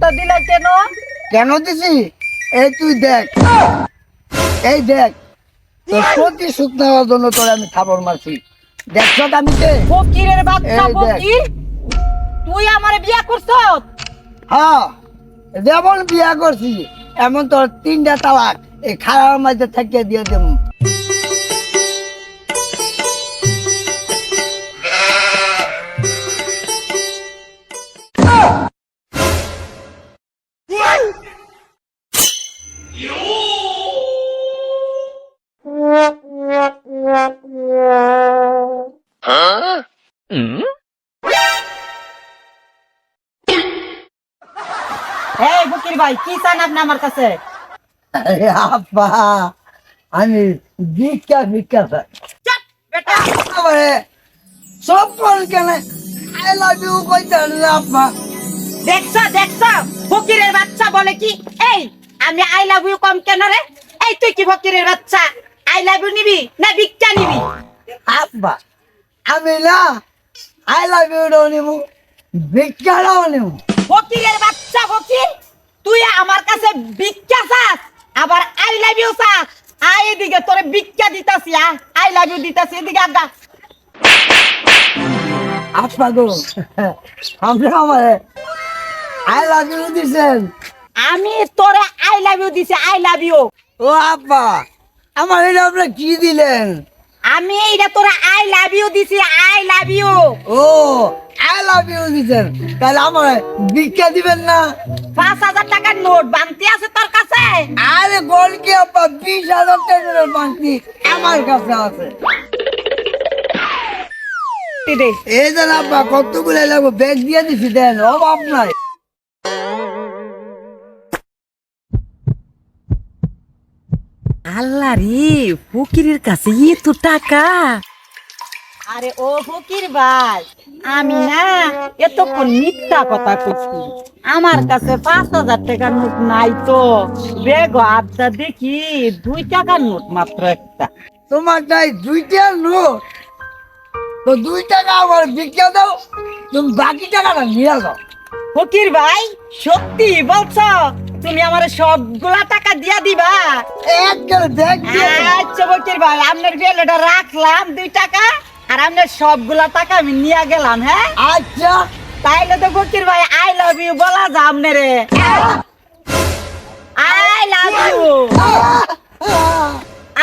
থাপ্পড়টা দিলা কেন? কেন দিছি? এই তুই দেখ। এই দেখ। তোর প্রতিশোধ নেওয়ার জন্য তোর আমি থাপড় মারছি। দেখছ আমি কে? ফকিরের বাচ্চা ফকির? তুই আমারে বিয়া করছ হ্যাঁ যেমন বিয়া করছি এমন তোর তিনটা তালাক। এই খারাপ মাঝে থাকিয়ে দিয়ে দেব। এই ফকির ভাই কি চান আপনি আমার কাছে? আরে আমি ভিক্ষা ভিক্ষা চাই। বেটা। সব কেন। আই লাভ ইউ কইতে আব্বা। দেখছ দেখছ? ফকিরের বাচ্চা বলে কি? এই আমি আই লাভ ইউ কম কেন রে? এই তুই কি ফকিরের বাচ্চা? আই লাভ ইউ নিবি না ভিক্ষা নিবি? আব্বা আমি না আই লাভ ইউ নিবো ভিক্ষাটাও নিবো। ফকিরের বাচ্চা ফকির তুই আমার কাছে ভিক্ষা চাস আবার আই লাভ ইউ চাস। আই এদিকে তোরে ভিক্ষা দিতাছি আই লাভ ইউ দিতাছি এদিকে আগা আব্বা গো আপনি আমারে আই লাভ ইউ দিছেন। আমি তোরে আই লাভ ইউ দিছি আই লাভ ইউ ও আপা আমার এটা আপনি কি দিলেন? আমি এইটা তোরা আই লাভ ইউ দিছি আই লাভ ইউ ও আই লাভ ইউ দিছেন। তাহলে আমার ভিক্ষা দিবেন না? পাঁচ হাজার টাকার নোট বানতি আছে তোর কাছে? আরে বল কি আব্বা বিশ হাজার টাকার বাকি আমার কাছে আছে। এই দেন আব্বা কতগুলো লাগবে? ব্যাগ দিয়ে দিছি দেন অভাব নাই। আল্লাহ রে ফকিরের কাছে এত টাকা। আরে ও ফকির ভাই আমি না এতক্ষণ মিথ্যা কথা কইছি। আমার কাছে পাঁচ হাজার টাকার নোট নাই তো। বেগ আবদা দেখি দুই টাকার নোট মাত্র একটা। তোমার তাই দুইটা নোট? তো দুই টাকা আমার ভিক্ষা দাও তুমি বাকি টাকাটা নিয়ে যাও। ফকির ভাই সত্যি বলছো? তুমি আমার সবগুলা টাকা দিয়া দিবা। এক করে ব্যাগ আচ্ছা ফকির ভাই আপনার বেলেটা রাখলাম দুই টাকা আর আপনার সবগুলা টাকা আমি নিয়ে গেলাম হ্যাঁ? আচ্ছা। তাইলে তো ফকির ভাই আই লাভ ইউ বলা যা রে I love you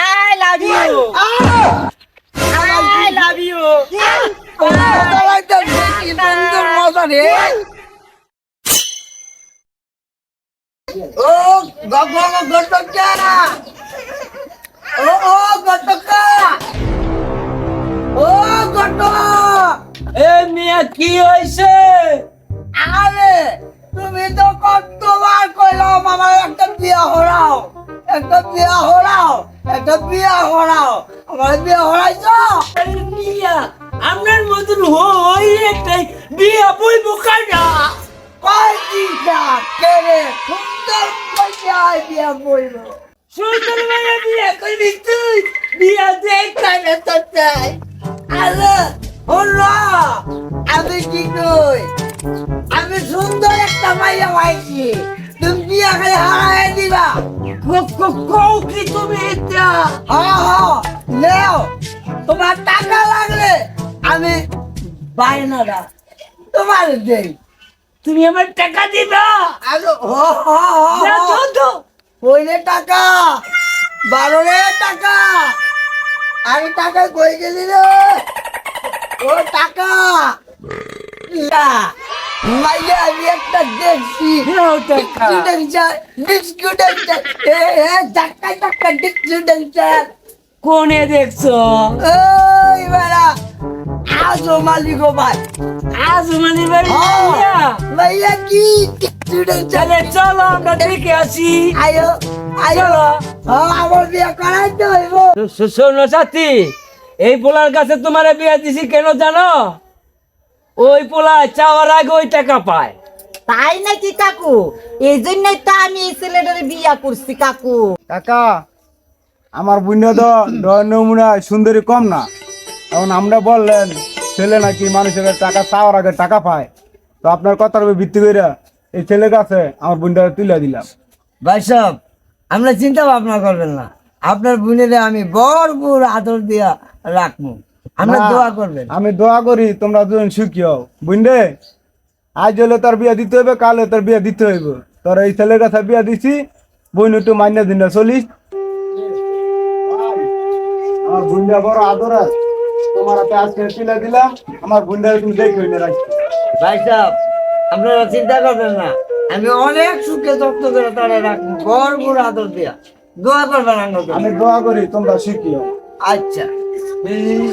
I love you I love you মজা রে। ও গগো গটকা ও ও গটকা। কি হয়েছে আরে, তুমি তো কতবার কইলাম আমার একটা বিয়া হরাও। একটা বিয়া হরাও, একটা বিয়া হরাও। আমার বিয়া হরাইছো? মিয়া, আপনার মতন হই একটাই বিয়া কাটা কয়টিটা কেড়ে সুন্দর কইয়াই বিয়া বইল। সুন্দর মেয়ে বিয়া করবি তুই। বিয়া দেখতাই না তোর চাই আরে হলো আমি কি কই? আমি সুন্দর একটা মাইয়া পাইছি। তুমি বিয়া খাই হারাই দিবা। কৌ কি তুমি এটা? হ্যাঁ হ্যাঁ নেও। তোমার টাকা লাগলে আমি বায়নাটা তোমার দেই। তুমি আমার টাকা দিবা। আরে হ হ না হ তো তো কইলে টাকা। বারোরের টাকা। আরে টাকা কই গেলি রে? ও টাকা। না মাইয়া আমি একটা দেখছি। নাও টাকা। স্টুডেন্ট এ এ টাকা টাকা ডিস্টুডেন্ট কোনে দেখছ? ওই বেড়া। আজো মালিক ভাই। আজ মানে বাড়ি হ্যাঁ মাইয়া কি তাহলে চলো আমরা দেখে আসি। আয়ো আয়ো। চলো। হ্যাঁ আমার বিয়ে করাইতে হইব। শোনো সাথী এই পোলার কাছে তোমার বিয়ে দিছি কেন জানো? ওই পোলা চাওয়ার আগে ওই টাকা পায়। তাই নাকি কাকু? এই জন্যই তো আমি এই ছেলেটারে বিয়া করছি কাকু। কাকা আমার বুন্য তো নমুনা সুন্দরী কম না। এখন আমরা বললেন ছেলে নাকি মানুষের টাকা চাওয়ার আগে টাকা পায়। তো আপনার কথার উপর ভিত্তি করে এই ছেলের কাছে আমার বোনটা তুলে দিলাম। ভাই সাহেব আমরা চিন্তা ভাবনা করবেন না। আপনার বোনের আমি ভরপুর আদর দিয়া রাখব। আমরা দোয়া করবেন। আমি দোয়া করি তোমরা দুজন সুখী হও। বুঝলে আজ হলে তোর বিয়ে দিতে হইবে কাল তোর বিয়ে দিতে হইবে। তোর এই ছেলের কাছে বিয়ে দিছি বোন একটু মান্য দিন চলিস। আমার বোনটা বড় আদর আছে। তোমার হাতে আজকে তুলে দিলাম আমার বন্ধুরা তুমি দেখে হইলে রাখছি ভাই সাহেব আপনারা চিন্তা করবেন না আমি অনেক সুখে যত্ন করে তারা রাখব আদর দিয়া। দোয়া করবেন। আমি দোয়া করি তোমরা শিখিও। আচ্ছা।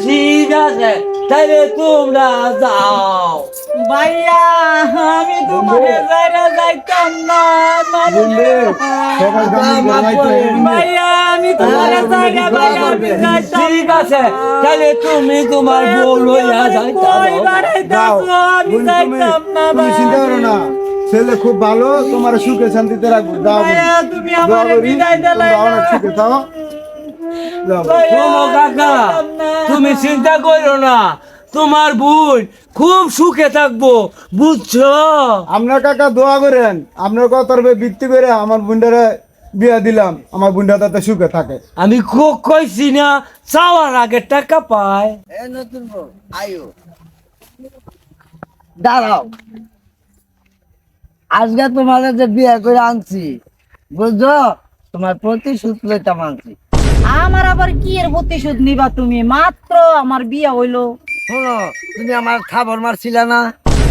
ঠিক আছে তাইলে তোমরা যাও। ভাইয়া আমি তোমার জায়গা যাইতাম না মানে বুঝলে সবাই জমি জমাইতে হইবে। ভাইয়া আমি তোমার জায়গা ভাইয়া যাইতাম ঠিক আছে তাইলে তুমি তোমার বউ লইয়া যাইতা আমি যাইতাম না তুমি চিন্তা করো না ছেলে খুব ভালো তোমার সুখে শান্তিতে রাখব। বোন। তুমি আমারে বিদায় সুখে শোনো কাকা তুমি চিন্তা করো না তোমার বোন খুব সুখে থাকব বুঝছ? আপনার কাকা দোয়া করেন আপনার কথার উপরে ভিত্তি করে আমার বোনটারে বিয়া দিলাম আমার বোনটা তাতে সুখে থাকে। আমি খুব কইছি না চাওয়ার আগে টাকা পায়। এ নতুন বউ আয়ো। দাঁড়াও। আজকে তোমাদের যে বিয়ে করে আনছি বুঝছ? তোমার প্রতিশোধ লইতাম আনছি। আমার আবার কি এর প্রতিশোধ নিবা তুমি? মাত্র আমার বিয়া হইল। শোনো তুমি আমার খাবার মারছিলে না?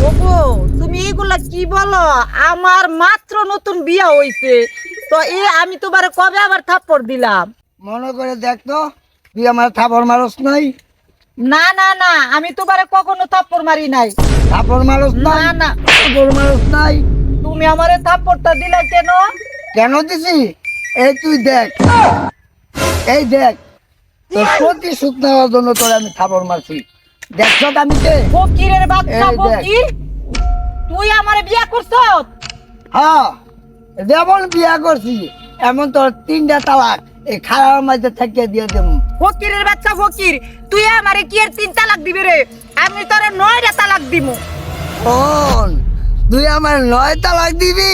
ওগো তুমি এগুলা কি বলো? আমার মাত্র নতুন বিয়া হইছে। তো এ আমি তোমারে কবে আবার থাপ্পড় দিলাম? মনে করে দেখতো তুই আমার খাবার মারস নাই? না না না আমি তোমারে কখনো থাপ্পড় মারি নাই। খাবার মারস না না। খাবার মারস নাই? তুমি আমারে থাপ্পড়টা দিলা কেন? কেন দিছি? এই তুই দেখ। এই দেখ তোর প্রতিশোধ নেওয়ার জন্য তোর আমি খাবার মারছি। দেখছ আমি কে? ফকিরের বাচ্চা ফকির? তুই আমারে বিয়া করছ? হ্যাঁ যেমন বিয়া করছি এমন তোর তিনটা তালাক এই খারাপ মাঝে থেকে দিয়ে দেব। ফকিরের বাচ্চা ফকির তুই আমারে কি এর তিন তালাক দিবি রে? আমি তোরে নয়টা তালাক দিমু শোন তুই আমার নয় তালাক দিবি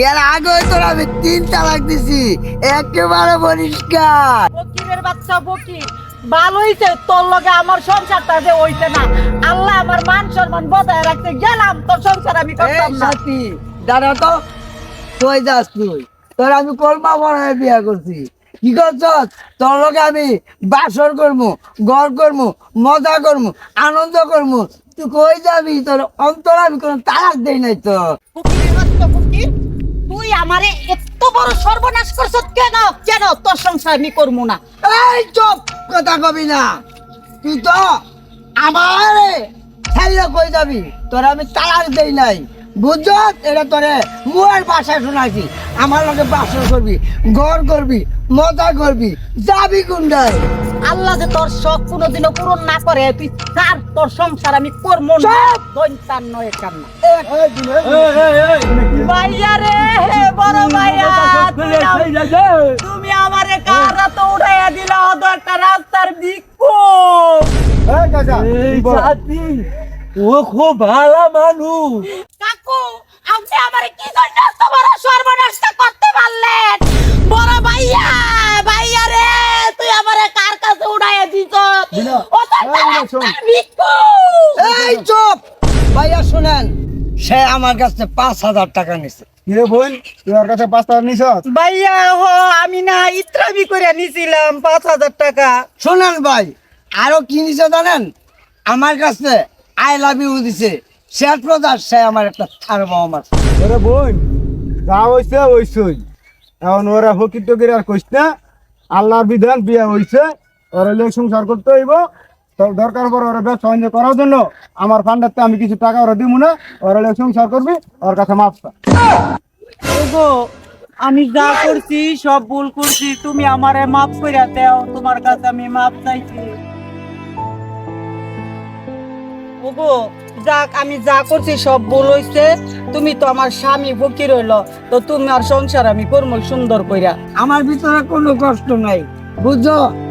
এর আগে তোর আমি তিন তালাক দিছি। একেবারে পরিষ্কার। ফকিরের বাচ্চা ফকির ভালো হইছে তোর লগে আমার সংসারটা যে হইছে না। আল্লাহ আমার মান সম্মান বজায় রাখতে গেলাম তোর সংসার আমি করতাম না। সাথী দাঁড়া তো তুই যাস তুই? তোর আমি কলমা বড়ায় বিয়া করছি। কি করছ তোর লগে আমি বাসর করব ঘর করব মজা করব আনন্দ করব তুই কই যাবি? তোর অন্তর আমি কোনো তালাক দেই নাই তো। তুই আমারে এত বড় সর্বনাশ করছ কেন? কেন তোর সংসার আমি করব না? এই চুপ, কথা কবি না। তুই তো আমারে ছাইলে কই যাবি? তোর আমি তালাক দেই নাই। বুঝছ? এটা তোরে মুয়ের বাসা শোনাইছি। আমার লগে বাসা করবি ঘর করবি মজা করবি। যাবি কোনটায় আল্লাহ যে তোর শখ কোনোদিনও পূরণ না করে তুই তার তোর সংসার আমি করব না! দৈন্তার নয় কান্না। ভাইয়া রে বড় ভাইয়া তুমি আমারে কারা তো উঠাইয়া দিলা? হতো একটা রাস্তার ও খুব ভালো মানুষ। কাকু আপনি আমারে কি জন্য বড় সর্বনাশটা করতে পারলেন? ভাইয়া ভাইয়া রে তুই আমারে কার কাছে উড়াইয়া দিছ? ও তো এই বিনা, শোন। বিক্ষোভ এই চুপ। ভাইয়া শুনেন সে আমার কাছে পাঁচ হাজার টাকা নিছে। কিরে বোন তুই কাছে পাঁচ নিছ ভাইয়া হো আমি না ইত্রাবি করে নিছিলাম পাঁচ হাজার টাকা। শোনেন ভাই আরও কি নিছে জানেন? আমার কাছে আই লাভ ইউ দিছে। শেয়ার সে আমার একটা থার মামার ওরে বোন যা হইছে হইছই। এখন ওরা ফকির টকির আর কইস না। আল্লাহর বিধান বিয়া হইছে, ওরা সংসার করতে হইব। দরকার পর ওরা ব্যবসা বাণিজ্য করার জন্য। আমার ফান্ডারতে আমি কিছু টাকা ওরা দিব না, ওরা লোক সংসার করবি, ওর কাছে ওগো, আমি যা করছি, সব ভুল করছি, তুমি আমারে মাফ করে দাও, তোমার কাছে আমি মাফ চাইছি। ওগো যাক আমি যা করছি সব ভুল হইছে। তুমি তো আমার স্বামী ফকির হইল তো তুমি আর সংসার আমি করমল সুন্দর কইরা। আমার ভিতরে কোনো কষ্ট নাই বুঝছ?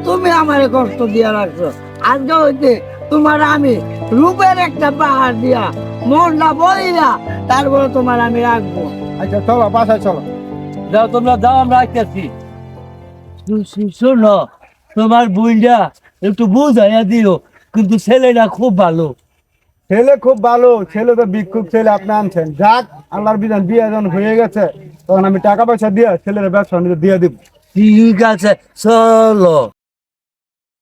তুমি আমারে কষ্ট দিয়া রাখছো। আজকে হইতে তোমার আমি রূপের একটা পাহাড় দিয়া মনটা বলি না তারপরে তোমার আমি রাখব। আচ্ছা চলো বাসায় চলো। যাও তোমরা যাও আমরা আসতেছি শোনো তোমার বুইন্ডা একটু বুঝাইয়া দিও কিন্তু ছেলেটা খুব ভালো। ছেলে খুব ভালো, ছেলে তো বিক্ষুব ছেলে, আপনি আনছেন। যাক, আল্লাহর বিধান, বিয়ে যখন হয়ে গেছে, তখন আমি টাকা পয়সা দিয়ে ছেলের ব্যবসা দিয়ে দিব। ঠিক আছে, চলো।